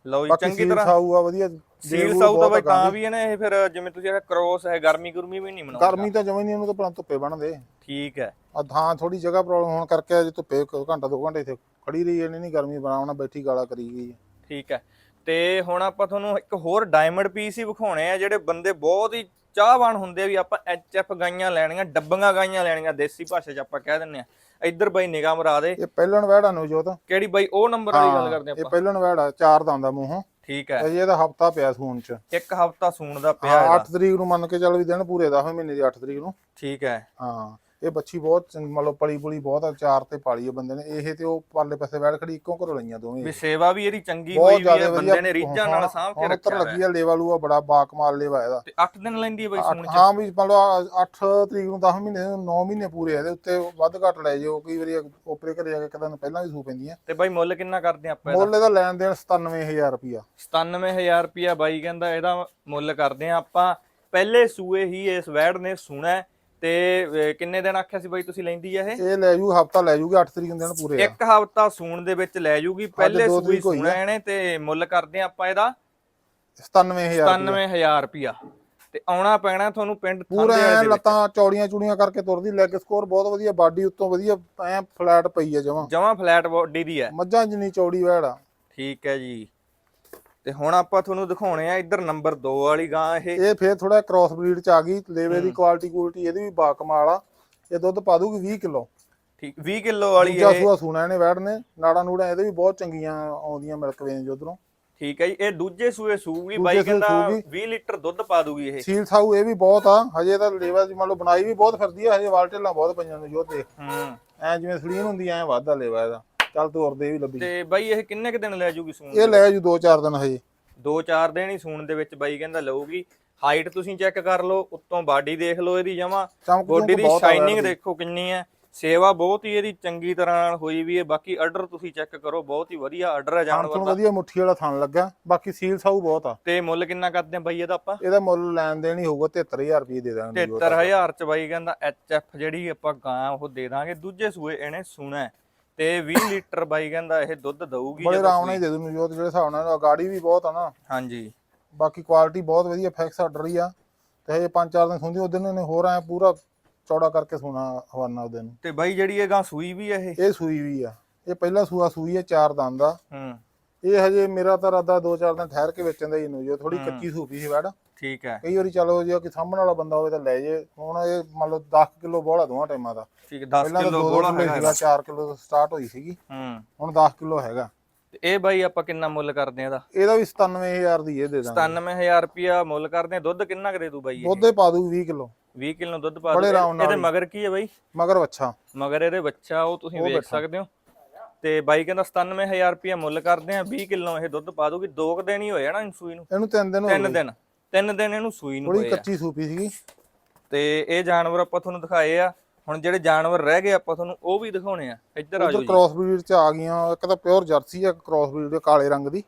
ਲਓ ਜੀ ਚੰਗੀ ਤਰ੍ਹਾਂ ਸਾਊ ਆ ਵਧੀਆ ਸੀਲ ਸਾਊ ਤਾਂ ਬਾਈ ਤਾਂ ਵੀ ਹੈ ਨਾ ਇਹ ਫਿਰ ਜਿਵੇਂ ਤੁਸੀਂ ਆਖਿਆ ਕ੍ਰੋਸ ਹੈ ਗਰਮੀ ਗੁਰਮੀ ਵੀ ਨਹੀਂ ਮਨਾਉਂਦਾ। ਗਰਮੀ ਤਾਂ ਜਮਾਂ ਨਹੀਂ ਇਹਨੂੰ ਤਾਂ ਪਲਾਂ ਧੁੱਪੇ ਬਣਦੇ ਠੀਕ ਹੈ। ਆ ਥਾਂ ਥੋੜੀ ਜਗ੍ਹਾ ਪ੍ਰੋਬਲਮ ਹੋਣ ਕਰਕੇ ਅਜੇ ਧੁੱਪੇ ਘੰਟਾ ਦੋ ਘੰਟੇ ਇੱਥੇ ਖੜੀ ਰਹੀ ਇਹਨੇ ਨਹੀਂ ਗਰਮੀ ਬਣਾਉਣਾ ਬੈਠੀ ਗਾਲਾ ਕਰੀ ਗਈ। ਠੀਕ ਹੈ। ਤੇ ਹੁਣ ਆਪਾਂ ਤੁਹਾਨੂੰ ਇੱਕ ਹੋਰ ਡਾਇਮੰਡ ਪੀਸ ਹੀ ਵਿਖਾਉਣੇ ਆ ਜਿਹੜੇ ਬੰਦੇ ਬਹੁਤ ਹੀ ਚਾਹਵਾਨ ਹੁੰਦੇ ਆ ਵੀ ਆਪਾਂ ਐਚਐਫ ਗਾਈਆਂ ਲੈਣੀਆਂ ਡੱਬੀਆਂ ਗਾਈਆਂ ਲੈਣੀਆਂ ਦੇਸੀ ਭਾਸ਼ਾ 'ਚ ਆਪਾਂ ਕਹਿ ਦਿੰਨੇ ਆ। ਇੱਧਰ ਬਾਈ ਨਿਗਾਹ ਮਰਾ ਦੇ। ਇਹ ਪਹਿਲਣ ਵਹਿੜਾ ਨੂੰ ਜੋਤ। ਕਿਹੜੀ ਬਾਈ ਉਹ ਨੰਬਰ ਵਾਲੀ ਗੱਲ ਕਰਦੇ ਇਹ ਆਪਾਂ? ਪਹਿਲਣ ਵਹਿੜਾ ਚਾਰ ਦਾ ਆਉਂਦਾ ਮੂੰਹੋਂ। ਠੀਕ ਹੈ। ਅਜੇ ਇਹਦਾ ਹਫਤਾ ਪਿਆ ਸੂਣ ਚ। ਇੱਕ ਹਫਤਾ ਸੂਣ ਦਾ ਪਿਆ ਹਾਂ ਇਹਦਾ। 8 ਤਰੀਕ ਨੂੰ ਮੰਨ ਕੇ ਚੱਲ ਵੀ ਦਿਨ ਪੂਰੇ 10 ਮਹੀਨੇ ਦੀ 8 ਤਰੀਕ ਨੂੰ। ਠੀਕ ਹੈ। ਹਾਂ। ਇਹ ਬੱਚੀ ਬਹੁਤ ਚੰਗੀ- ਮਤਲਬ ਪਲੀ ਪੁਲੀ ਬਹੁਤ ਆ ਚਾਰ ਤੇ ਪਾਲੀ ਆ ਬੰਦੇ ਨੇ। ਇਹ ਤੇ ਉਹ ਪਾਲੇ ਪਾਸੇ ਬੈਠ ਖੜੀ ਇੱਕੋ ਘਰੋਂ ਲਈਆਂ ਦੋਵੇਂ। ਵੀ ਸੇਵਾ ਵੀ ਇਹਦੀ ਚੰਗੀ ਹੋਈ ਵੀ ਹੈ ਬੰਦੇ ਨੇ ਰੀਝਾਂ ਨਾਲ ਸਾਂਭ ਕੇ ਰੱਖਿਆ ਲੱਗੀ ਆ ਲੇਵਾ ਲੂਆ ਬੜਾ ਬਾਕਮਾਲ ਲੇਵਾ ਇਹਦਾ। ਤੇ 8 ਦਿਨ ਲੈਂਦੀ ਹੈ ਬਾਈ ਅੱਠ- ਸੂਣ 'ਚ। ਹਾਂ ਵੀ ਮੰਨ ਲਓ 8 ਤਰੀਕ ਨੂੰ 10 ਮਹੀਨੇ 9 ਮਹੀਨੇ ਪੂਰੇ ਆ ਇਹਦੇ ਉੱਤੇ ਵੱਧ ਘੱਟ ਲੈ ਜਾਓ। ਕਈ ਵਾਰੀ ਓਪਰੇ ਘਰੇ ਜਾ ਕੇ ਇੱਕ ਦਿਨ ਪਹਿਲਾਂ ਵੀ ਸੂ ਪੈਂਦੀਆਂ। ਤੇ ਬਾਈ ਮੁੱਲ ਕਿੰਨਾ ਕਰਦੇ ਆਪਾਂ ਇਹਦਾ? ਮੁੱਲ ਇਹਦਾ ਲੈਣ ਦੇਣ 97000 ਰੁਪਿਆ 97000 ਰੁਪਿਆ ਬਾਈ ਕਹਿੰਦਾ ਇਹਦਾ ਮੁੱਲ ਕਰਦੇ ਆ ਆਪਾਂ। ਪਹਿਲੇ ਸੂਏ ਹੀ ਇਸ ਵੈੜ ਨੇ ਸੁਣਾ ਹੈ ਤੇ ਕਿੰਨੇ ਦਿਨ ਆਖਿਆ ਸੀ ਬਾਈ ਤੁਸੀਂ ਲੈਂਦੀ ਆ ਇਹ? ਇਹ ਲੈ ਜੂ ਹਫਤਾ ਲੈ ਜੂਗੀ 8 ਤਰੀਕ ਨੂੰ ਦਿਨ ਪੂਰੇ ਆ। ਇੱਕ ਹਫਤਾ ਸੂਣ ਦੇ ਵਿੱਚ ਲੈ ਜੂਗੀ ਪਹਿਲੇ ਦੋ ਸੂਈ ਤਰੀਕ ਹੋਈ ਸੁਣਾ ਇਹਨੇ ਤੇ ਮੁੱਲ ਕਰਦੇ ਆ ਆਪਾਂ ਇਹਦਾ। 97000 97000 ਰੁਪਿਆ ਤੇ ਆਉਣਾ ਪੈਣਾ ਤੁਹਾਨੂੰ ਪਿੰਡ ਪੂਰਾ ਥਾਂਦੇ ਐਂ ਵਾਲੇ ਦੇ ਵਿੱਚ। ਲੱਤਾਂ ਚੌੜੀਆਂ ਚੂੜੀਆਂ ਕਰਕੇ ਤੁਰਦੀ ਲੈਗ ਸਕੋਰ ਬਹੁਤ ਵਧੀਆ ਬਾਡੀ ਉੱਤੋਂ ਵਧੀਆ ਐ ਫਲੈਟ ਪਈ ਆ ਜਮਾਂ। ਜਮਾਂ ਫਲੈਟ ਬੋਡੀ ਦੀ ਹੈ ਮੱਝਾਂ ਜਿੰਨੀ ਚੌੜੀ ਵੈੜ ਆ। ਠੀਕ ਹੈ ਜੀ। ਤੇ ਹੁਣ ਆਪਾਂ ਤੁਹਾਨੂੰ ਦਿਖਾਉਣੇ ਆ ਇੱਧਰ ਨੰਬਰ 2 ਵਾਲੀ ਗਾਂ ਇਹ। ਇਹ ਫੇਰ ਥੋੜਾ ਕ੍ਰਾਸ ਬਰੀਡ ਚ ਆ ਗਈ ਲੇਵੇ ਦੀ ਕੁਆਲਿਟੀ ਕੁਆਲਿਟੀ ਇਹਦੀ ਵੀ ਬਾ ਕਮਾਲ ਆ। ਇਹ ਦੁੱਧ ਪਾ ਦੂਗੀ 20 ਕਿਲੋ। ਠੀਕ 20 ਕਿਲੋ ਵਾਲੀ ਇਹ। ਸੂਆ ਸੂਣਾ ਇਹਨੇ ਵੈੜ ਨੇ ਨਾੜਾ ਨੂੜਾ ਇਹਦੇ ਵੀ ਬਹੁਤ ਚੰਗੀਆਂ ਆਉਂਦੀਆਂ ਮਿਲਕ ਵੇਨ ਉਧਰੋਂ। ਠੀਕ ਹੈ ਜੀ ਇਹ ਦੂਜੇ ਸੂਏ ਸੂਗੀ ਬਾਈ ਕਹਿੰਦਾ ਸੂਗੀ। 20 ਲੀਟਰ ਦੁੱਧ ਪਾ ਦੂਗੀ ਇਹ। ਸੀਲ ਸਾਊ ਇਹ ਵੀ ਬਹੁਤ ਆ ਹਜੇ ਤਾਂ ਲੇਵਾ ਦੀ ਮੰਨ ਲਓ ਬਣਾਈ ਵੀ ਬਹੁਤ ਫਿਰਦੀ ਆ ਹਜੇ ਵਾਲਟੇਲਾਂ ਬਹੁਤ ਪਈਆਂ ਨੇ ਜੋ ਦੇਖ। ਹੂੰ। ਐ ਜਿਵੇਂ ਸਲੀਨ ਹੁੰਦੀ ਐ ਵਾਧਾ ਲੇਵਾ ਇਹਦਾ। ਚੱਲ ਤੋਰਦੇ ਵੀ ਲੱਭੀ। ਤੇ ਬਾਈ ਇਹ ਕਿੰਨੇ ਕ ਦਿਨ ਲੈ ਜੂਗੀ ਸੂਣ ਇਹ ਲੈ ਜੂ 2-4 ਦਿਨ ਹਜੇ। ਦੋ ਚਾਰ ਦਿਨ ਹੀ ਸੂਣ ਦੇ ਵਿੱਚ ਬਾਈ ਕਹਿੰਦਾ ਲਊਗੀ। ਹਾਈਟ ਤੁਸੀਂ ਚੈੱਕ ਕਰ ਲਓ ਉੱਤੋਂ ਬਾਡੀ ਦੇਖ ਲਓ ਇਹਦੀ ਜਮਾ। ਬੋਡੀ ਦੀ ਸ਼ਾਈਨਿੰਗ। ਦੇਖੋ ਕਿੰਨੀ ਹੈ। ਸੇਵਾ ਬਹੁਤ ਹੀ ਇਹਦੀ ਚੰਗੀ ਤਰ੍ਹਾਂ ਨਾਲ ਹੋਈ ਵੀ ਹੈ। ਬਾਕੀ ਆਰਡਰ ਤੁਸੀਂ ਚੈੱਕ ਕਰੋ ਬਹੁਤ ਹੀ ਵਧੀਆ ਆਰਡਰ ਹੈ ਜਾਨਵਰ ਤੋਂ ਦਾ। ਵਧੀਆ ਮੁੱਠੀ ਵਾਲਾ ਥਣ ਲੱਗਾ। ਬਾਕੀ ਸੀਲ ਸਾਊ ਬਹੁਤ ਆ। ਤੇ ਮੁੱਲ ਕਿੰਨਾ ਕਰਦੇ ਆ ਬਾਈ ਇਹਦਾ ਆਪਾਂ? ਇਹਦਾ ਮੁੱਲ ਲੈਣ ਦੇਣ ਹੀ ਹੋਊਗਾ 73000 ਰੁਪਏ ਦੇ ਦਾਂਗੇ ਜੀ ਉਹ ਤਾਂ। 73000 ਚ ਬਾਈ ਕਹਿੰਦਾ ਐਫ ਜਿਹੜੀ ਆਪਾਂ ਗਾਂ ਉਹ ਦੇ ਦਾਂਗੇ। ਦੂਜੇ ਸੂਏ ਇਹਨੇ ਸੁਣਾ। ਤੇ 20 ਲੀਟਰ ਬਾਈ ਕਹਿੰਦਾ ਇਹ ਦੁੱਧ ਦਊਗੀ ਬੜੇ ਆਰਾਮ ਨਾਲ ਹੀ ਦੇ ਦੂੰ ਜੋਤ ਜਿਹੜੇ ਹਿਸਾਬ ਨਾਲ ਗਾੜੀ ਵੀ ਬਹੁਤ ਆ ਨਾ। ਹਾਂਜੀ। ਬਾਕੀ ਕੁਆਲਿਟੀ ਬਹੁਤ ਵਧੀਆ ਫੈਕਸ ਆਰਡਰ ਹੀ ਆ। ਤੇ ਹਜੇ ਪੰਜ ਚਾਰ ਦਿਨ ਸੁੰਦੀ ਉਹਦੇ ਨੇ ਹੋਰ ਐ ਪੂਰਾ ਚੌੜਾ ਕਰਕੇ ਸੋਨਾ ਹਵਾਨਾ ਉਹਦੇ ਨੂੰ ਤੇ ਬਾਈ ਜਿਹੜੀ ਇਹ ਗਾਂ ਸੂਈ ਵੀ ਆ ਇਹ? ਇਹ ਸੂਈ ਵੀ ਆ। ਇਹ ਪਹਿਲਾ ਸੂਆ ਸੂਈ ਹੈ ਚਾਰ ਦੰਦ ਦਾ ਹੂੰ। ਇਹ ਹਜੇ ਮੇਰਾ ਤਾਂ ਇਰਾਦਾ ਦੋ ਚਾਰ ਦਿਨ ਠਹਿਰ ਕੇ ਵੇਚਣ ਦਾ ਹੀ ਨੂੰ ਜੋ ਥੋੜੀ ਕੱਚੀ ਸੂਪੀ ਸੀ ਵੜ। ਠੀਕ ਹੈ। ਕਈ ਵਾਰੀ ਚਲੋ ਜੇ ਕੋਈ ਸਾਹਮਣ ਵਾਲਾ ਬੰਦਾ ਹੋਵੇ ਤਾਂ ਲੈ ਜੇ। ਹੁਣ ਇਹ ਮੰਨ ਲਓ 10 ਕਿਲੋ ਬੋਲਾ ਦੋਵਾਂ ਟਾਈਮਾਂ ਦਾ। ਠੀਕ 10 ਪਹਿਲਾਂ ਤਾਂ ਕਿਲੋ 2 ਕਿਲੋ ਹੈਗਾ ਸੀਗਾ 4 ਕਿਲੋ ਤੋਂ ਸਟਾਰਟ ਹੋਈ ਸੀਗੀ। ਹੂੰ। ਹੁਣ 10 ਕਿਲੋ ਹੈਗਾ। ਤੇ ਇਹ ਬਾਈ ਆਪਾਂ ਕਿੰਨਾ ਮੁੱਲ ਕਰਦੇ ਆ ਇਹਦਾ? ਇਹਦਾ ਵੀ 97000 ਦੀ ਇਹ ਦੇ ਦਾਂਗੇ। 97000 ਰੁਪਿਆ ਮੁੱਲ ਕਰਦੇ ਆ ਦੁੱਧ ਕਿੰਨਾ ਕੁ ਦੇ ਦੂ ਬਾਈ ਦੁੱਧ ਹੀ ਪਾ ਦੂ 20 ਕਿਲੋ। 20 ਕਿਲੋ ਦੁੱਧ ਪਾ ਦੂ। ਇਹਦੇ ਹੀ। ਮਗਰ ਕੀ ਹੈ ਬਾਈ? ਮਗਰ ਵੱਛਾ। ਮਗਰ ਇਹਦੇ ਬੱਚਾ ਉਹ ਤੁਸੀਂ ਵੇਖ। ਸਕਦੇ ਹੋ। ਤੇ ਬਾਈ ਕਹਿੰਦਾ 97000 ਰੁਪਿਆ ਮੁੱਲ ਕਰਦੇ ਆ 20 ਕਿਲੋ ਇਹ ਦੁੱਧ ਪਾ ਦੂਗੀ ਦੋ ਕੁ ਦਿਨ ਹੀ ਹੋਏ ਨਾ ਇਹਨੂੰ ਸੂਈ ਨੂੰ? ਇਹਨੂੰ ਤਿੰਨ ਦਿਨ ਹੋ ਤਿੰਨ ਗਏ। ਦਿਨ। ਤਿੰਨ ਦਿਨ ਇਹਨੂੰ ਸੂਈ ਨੂੰ ਥੋੜੀ ਹੋਏ ਆ। ਕੱਚੀ ਸੂਪੀ ਸੀਗੀ। ਤੇ ਇਹ ਜਾਨਵਰ ਆਪਾਂ ਤੁਹਾਨੂੰ ਦਿਖਾਏ ਆ। ਹੁਣ ਜਿਹੜੇ ਜਾਨਵਰ ਰਹਿ ਗਏ ਆਪਾਂ ਤੁਹਾਨੂੰ ਉਹ ਵੀ ਦਿਖਾਉਣੇ ਆ। ਇੱਧਰ ਆ ਜਾਓ ਉਧਰ ਜੀ। ਕ੍ਰਾਸ ਬਰੀਡ ਚ ਆ ਗਈਆਂ। ਇੱਕ ਤਾਂ ਪਿਓਰ ਜਰਸੀ ਆ ਕ੍ਰਾਸ ਬਰੀਡ ਦੇ ਕਾਲੇ ਰੰਗ ਦੀ।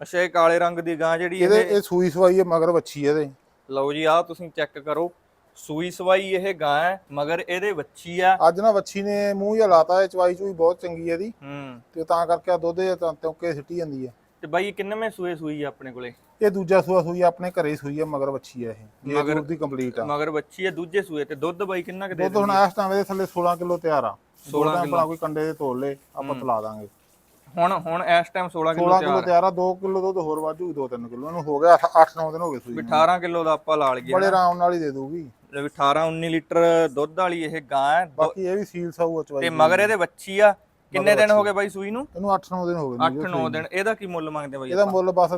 ਅੱਛਾ ਇਹ ਕਾਲੇ ਰੰਗ ਦੀ ਗਾਂ ਜਿਹੜੀ ਇਹਦੇ ਇਹ ਇਹ ਸੂਈ ਸਵਾਈ ਹੈ ਮਗਰ ਵੱਛੀ ਇਹਦੇ। ਲਓ ਜੀ ਆਹ ਤੁਸੀਂ ਚੈੱਕ ਕਰੋ। ਸੂਈ ਸਵਾਈ ਇਹ ਗਾਂ ਹੈ ਮਗਰ ਇਹਦੇ ਵੱਛੀ ਆ। ਅੱਜ ਨਾ ਵੱਛੀ ਨੇ ਮੂੰਹ ਜਿਹਾ ਲਾਤਾ ਇਹ ਚਵਾਈ ਚੂਈ ਬਹੁਤ ਚੰਗੀ ਹੈ ਇਹਦੀ। ਹੂੰ। ਤੇ ਤਾਂ ਕਰਕੇ ਆ ਦੁੱਧ ਇਹ ਤਾਂ ਤਿਉਂਕੇ ਸਿੱਟੀ ਜਾਂਦੀ ਹੈ ਤੇ ਬਾਈ ਕਿੰਨਵੇਂ ਸੂਏ ਸੂਈ ਆ ਆਪਣੇ ਕੋਲੇ? ਇਹ ਦੂਜਾ ਸੂਆ ਸੂਈ ਆਪਣੇ ਘਰੇ ਹੀ ਸੂਈ ਹੈ ਮਗਰ ਵੱਛੀ ਹੈ ਇਹ। ਮਗਰ- ਮਗਰ ਦੀ ਕੰਪਲੀਟ ਆ। ਮਗਰ ਵੱਛੀ ਆ ਦੂਜੇ ਸੂਏ ਤੇ। ਦੁੱਧ ਬਾਈ ਕਿੰਨਾ ਕੁ ਦੇ ਦੁੱਧ ਹੁਣ ਇਸ ਟਾਈਮ ਦੇ ਥੱਲੇ 16 ਕਿਲੋ ਤਿਆਰ ਆ। 16 16 ਕਿਲੋ। ਕੋਈ ਕੰਡੇ ਦੇ ਤੋਲ ਲੇ ਆਪਾਂ ਤਲਾ ਦਾਂਗੇ। ਹੁਣ ਹੁਣ ਇਸ ਟਾਈਮ 16 ਕਿਲੋ 16 ਕਿਲੋ ਤਿਆਰ ਤਿਆਰ ਆ 2 ਕਿਲੋ ਦੁੱਧ ਹੋਰ ਵਾਜੂ 2-3 ਕਿਲੋ। ਇਹਨੂੰ ਹੋ ਗਿਆ 8-9 ਦਿਨ ਹੋ ਗਏ ਸੂਈ ਨੂੰ। 18 ਕਿਲੋ ਦਾ ਆਪਾਂ ਲਾਲ ਗਿਆ। ਬੜੇ ਆਰਾਮ ਨਾਲ ਹੀ ਦੇ ਦੂਗੀ। ਵੀ 18 19 ਲੀਟਰ ਦੁੱਧ ਵਾਲੀ ਇਹ ਗਾਂ ਹੈ। ਦੋ- ਬਾਕੀ ਇਹ ਵੀ ਸੀਲ ਸਾਊ ਆ ਚਵਾਈ ਤੇ ਮਗਰ ਇਹਦੇ ਵੱਛੀ ਆ ਕਿੰਨੇ ਦਿਨ ਹੋ ਗਏ ਬਾਈ ਸੂਈ ਨੂੰ? ਇਹਨੂੰ 8-9 ਦਿਨ ਹੋ ਗਏ ਨੇ 8-9 ਦਿਨ। ਇਹਦਾ ਕੀ ਮੁੱਲ ਮੰਗਦੇ ਬਾਈ ਇਹਦਾ ਮੁੱਲ ਬਸ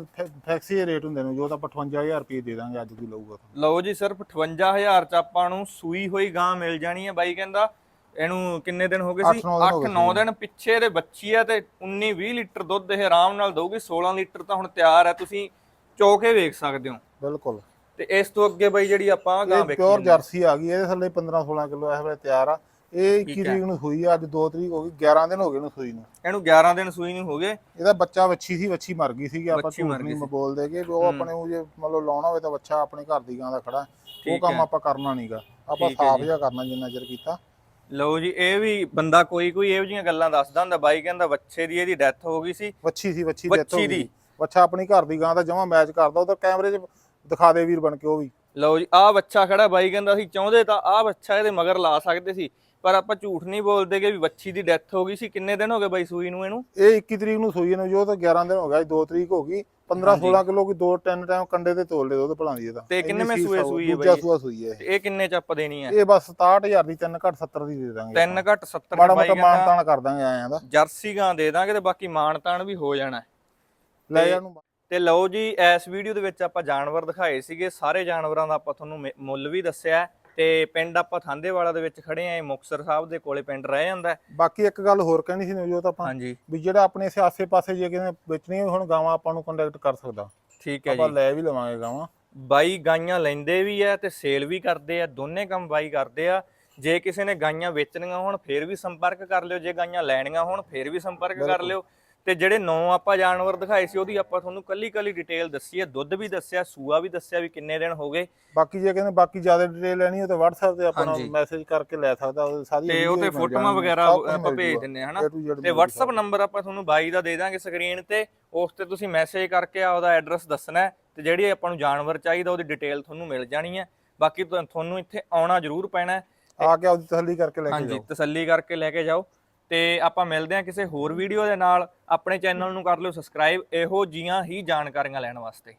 ਫੈਕਸੀ ਰੇਟ ਹੁੰਦੇ ਨੇ ਜੋ ਤਾਂ 55000 ਰੁਪਏ ਦੇ ਦਾਂਗੇ ਅੱਜ ਦੀ ਲਊਗਾ। ਲਓ ਜੀ ਸਿਰਫ 58000 ਚ ਆਪਾਂ ਨੂੰ ਸੂਈ ਹੋਈ ਗਾਂ ਮਿਲ ਜਾਣੀ ਹੈ ਬਾਈ ਕਹਿੰਦਾ। ਇਹਨੂੰ ਕਿੰਨੇ ਦਿਨ ਹੋ ਗਏ ਸੀ? ਅੱਠ ਨੌ ਦਿਨ ਹੋ ਗਏ 8-9 ਦਿਨ ਪਿੱਛੇ ਦੇ ਬੱਚੀ ਆ ਤੇ 19-20 ਲੀਟਰ ਦੁੱਧ ਇਹ ਆਰਾਮ ਨਾਲ ਦਊਗੀ 16 ਲੀਟਰ ਤਾਂ ਹੁਣ ਤਿਆਰ ਹੈ। ਤੁਸੀਂ ਚੌਕੇ ਵੇਖ ਸਕਦੇ ਹੋ। ਬਿਲਕੁਲ। ਤੇ ਇਸ ਤੋਂ ਅੱਗੇ ਬਾਈ ਜਿਹੜੀ ਆਪਾਂ ਗਾਂ ਵੇਖੀ ਪਿਓਰ ਜਰਸੀ ਆ ਗਈ ਇਹਦੇ ਥੱਲੇ 15-16 ਕਿਲੋ ਇਸ ਵੇਲੇ ਤਿਆਰ ਆ। ਇਹ 21 ਤਰੀਕ ਨੂੰ ਸੂਈ ਆ ਅੱਜ 2 ਤਰੀਕ ਹੋ ਗਈ 11 ਦਿਨ ਹੋ ਗਏ ਨੂੰ ਸੂਈ ਨੂੰ। ਇਹਨੂੰ 11 ਦਿਨ ਸੂਈ ਨੂੰ ਹੋ ਗਏ। ਇਹਦਾ ਬੱਚਾ ਵੱਛੀ ਸੀ ਵੱਛੀ ਮਰ ਗਈ ਸੀ ਆਪਾਂ ਝੂਠ ਨਹੀਂ ਬੋਲਦੇ ਕਿ ਉਹ ਆਪਣੇ ਉਹ ਜੇ ਮਤਲਬ ਲਾਉਣਾ ਹੋਵੇ ਤਾਂ ਬੱਚਾ ਆਪਣੇ ਘਰ ਦੀ ਗਾਂ ਦਾ ਖੜਾ ਉਹ ਕੰਮ। ਆਪਾਂ ਕਰਨਾ ਨਹੀਂਗਾ ਆਪਾਂ ਸਾਫ਼। ਜਿਹਾ ਕਰਨਾ ਜਿੰਨਾ ਚਿਰ ਕੀਤਾ। ਲਓ ਜੀ ਇਹ ਵੀ ਬੰਦਾ ਕੋਈ ਕੋਈ ਇਹੋ ਜਿਹੀਆਂ ਗੱਲਾਂ ਦੱਸਦਾ ਹੁੰਦਾ। ਬਾਈ ਕਹਿੰਦਾ ਬੱਚੇ ਦੀ ਇਹਦੀ ਡੈਥ ਹੋ ਗਈ ਸੀ। ਵੱਛੀ ਸੀ ਵੱਛੀ death ਹੋ ਗਈ। ਬੱਚਾ ਆਪਣੀ ਘਰ ਦੀ ਗਾਂ ਦਾ ਜਮਾ ਮੈਚ ਕਰਦਾ ਤਾਂ ਕੈਮਰੇ 'ਚ ਦਿਖਾ ਦੇ ਵੀਰ ਬਣ ਕੇ ਉਹ ਵੀ। ਲਓ ਜੀ ਆਹ ਬੱਚਾ ਖੜਾ ਬਾਈ ਕਹਿੰਦਾ ਸੀ ਚਾਹੁੰਦੇ ਤਾਂ ਆਹ ਬੱਚਾ ਇਹਦੇ ਮਗਰ ਲਾ ਸਕਦੇ ਸੀ। ਪਰ ਆਪਾਂ ਝੂਠ ਨਹੀਂ ਬੋਲਦੇ ਕਿ ਵੀ ਬੱਚੀ ਦੀ ਡੈਥ ਹੋ ਗਈ ਸੀ। ਕਿੰਨੇ ਦਿਨ ਹੋ ਗਏ ਬਾਈ ਸੂਈ ਨੂੰ ਇਹਨੂੰ? ਇਹ 21 ਤਰੀਕ ਨੂੰ ਸੂਈ ਨੂੰ ਜੋ ਤਾਂ 11 ਦਿਨ ਹੋ ਗਿਆ 2 ਤਰੀਕ ਹੋ ਗਈ। 15 16 ਕਿਲੋ ਕੀ 2 ਤਿੰਨ ਟਾਈਮ ਕੰਡੇ ਤੇ ਤੋਲ ਦੇ ਦੁੱਧ ਭਲਾਂਦੀ ਇਹਦਾ ਤੇ। ਕਿੰਨਵੇਂ ਸੀਲ ਸੂਏ ਸੂਈ ਹੈ ਦੂਜਾ ਬਾਈ? ਸੂਆ ਸੂਈ ਹੈ ਇਹ। ਕਿੰਨੇ ਚ ਆਪਾਂ ਦੇਣੀ ਹੈ? ਇਹ ਬਸ 67000 ਦੀ 3 ਘੱਟ 70 ਦੀ ਦੇ ਦਾਂਗੇ ਤਿੰਨ ਘੱਟ 70 ਮਾੜਾ ਮੋਟਾ ਕਹਿੰਦਾ ਮਾਨਤਾਨ ਕਰ ਦਾਂਗੇ ਆਇਆਂ ਦਾ ਜਰਸੀ ਗਾਂ ਦੇ ਦਾਂਗੇ ਤੇ ਬਾਕੀ ਮਾਨਤਾਨ ਵੀ ਹੋ ਜਾਣਾ। ਲੈ ਤੇ- ਜਾ ਨੂੰ ਤੇ ਲਓ ਜੀ ਇਸ ਵੀਡੀਓ ਦੇ ਵਿੱਚ ਆਪਾਂ ਜਾਨਵਰ ਦਿਖਾਏ ਸੀਗੇ। ਸਾਰੇ ਜਾਨਵਰਾਂ ਦਾ ਆਪਾਂ ਤੁਹਾਨੂੰ ਮੇ- ਮੁੱਲ ਵੀ ਦੱਸਿਆ। ਤੇ ਪਿੰਡ ਆਪਾਂ ਥਾਂਦੇਵਾਲਾ ਦੇ ਵਿੱਚ ਖੜੇ ਆਂ ਇਹ ਮੁਕਤਸਰ ਸਾਹਿਬ ਦੇ ਕੋਲੇ ਪਿੰਡ ਰਹਿ ਜਾਂਦਾ। ਬਾਕੀ ਇੱਕ ਗੱਲ ਹੋਰ ਕਹਿਣੀ ਸੀ ਨਵਜੋਤ ਆਪਾਂ ਵੀ ਜਿਹੜਾ ਆਪਣੇ ਇਸੇ ਆਸੇ-ਪਾਸੇ ਜੇ ਕਿਸੇ ਵੇਚਣੀ ਹੁਣ ਗਾਵਾਂ ਆਪਾਂ ਨੂੰ ਕੰਟੈਕਟ ਕਰ ਸਕਦਾ। ਠੀਕ ਹੈ ਆਪਾਂ ਜੀ। ਲੈ ਵੀ ਲਵਾਂਗੇ ਗਾਵਾਂ। ਬਾਈ ਗਾਈਆਂ ਲੈਂਦੇ ਵੀ ਆ ਤੇ ਸੇਲ ਵੀ ਕਰਦੇ ਆ ਦੋਨੇ ਕੰਮ ਬਾਈ ਕਰਦੇ ਆ। ਜੇ ਕਿਸੇ ਨੇ ਗਾਈਆਂ ਵੇਚਣੀਆਂ ਹੋਣ ਫੇਰ ਵੀ ਸੰਪਰਕ ਕਰ ਲਿਓ। ਜੇ ਗਾਈਆਂ ਲੈਣੀਆਂ ਹੋਣ ਫੇਰ ਵੀ ਸੰਪਰਕ ਕਰ। ਲਿਓ। ਤੇ ਜਿਹੜੇ ਨੌ ਆਪਾਂ ਜਾਨਵਰ ਦਿਖਾਏ ਸੀ ਉਹਦੀ ਆਪਾਂ ਤੁਹਾਨੂੰ ਕੱਲੀ ਕੱਲੀ ਡਿਟੇਲ ਦੱਸੀ ਹੈ। ਦੁੱਧ ਵੀ ਦੱਸਿਆ ਸੂਆ ਵੀ ਦੱਸਿਆ ਵੀ ਕਿੰਨੇ ਦਿਨ ਹੋ ਗਏ। ਬਾਕੀ ਜੇ ਕਹਿੰਦੇ ਬਾਕੀ ਜ਼ਿਆਦਾ ਡਿਟੇਲ ਲੈਣੀ ਹੋ ਤਾਂ WhatsApp ਤੇ ਆਪਾਂ ਹਾਂਜੀ। ਨੂੰ ਮੈਸੇਜ ਕਰਕੇ ਲੈ ਸਕਦਾ ਉਹ ਸਾਰੀ ਤੇ ਉਹ ਤੇ ਫੋਟੋਆਂ ਵਗੈਰਾ ਆਪਾਂ ਭੇਜ। ਦਿੰਨੇ ਆ ਹਨਾ? ਤੇ WhatsApp। ਨੰਬਰ ਆਪਾਂ ਤੁਹਾਨੂੰ ਬਾਈ ਦਾ ਦੇ ਦਾਂਗੇ ਸਕਰੀਨ ਤੇ ਉਸ ਤੇ ਤੁਸੀਂ ਮੈਸੇਜ ਕਰਕੇ ਆਪਦਾ ਐਡਰੈਸ ਦੱਸਣਾ ਤੇ ਜਿਹੜੀ ਆਪਾਂ ਨੂੰ ਜਾਨਵਰ ਚਾਹੀਦਾ ਉਹਦੀ ਡਿਟੇਲ ਤੁਹਾਨੂੰ ਮਿਲ ਜਾਣੀ ਹੈ। ਬਾਕੀ ਤੁਹਾ- ਤੁਹਾਨੂੰ ਇੱਥੇ ਆਉਣਾ ਜ਼ਰੂਰ ਪੈਣਾ ਆ ਕੇ ਆਪਦੀ ਤਸੱਲੀ ਕਰਕੇ ਲੈ ਕੇ ਹਾਂਜੀ ਜਾਓ। ਤਸੱਲੀ ਕਰਕੇ ਲੈ ਕੇ ਜਾਓ। ਤੇ ਆਪਾਂ ਮਿਲਦੇ ਹਾਂ ਕਿਸੇ ਹੋਰ ਵੀਡੀਓ ਦੇ ਨਾਲ। ਆਪਣੇ ਚੈਨਲ ਨੂੰ ਕਰ ਲਿਓ ਸਬਸਕ੍ਰਾਈਬ ਇਹੋ ਜੀਆਂ ਹੀ ਜਾਣਕਾਰੀਆਂ ਲੈਣ ਵਾਸਤੇ।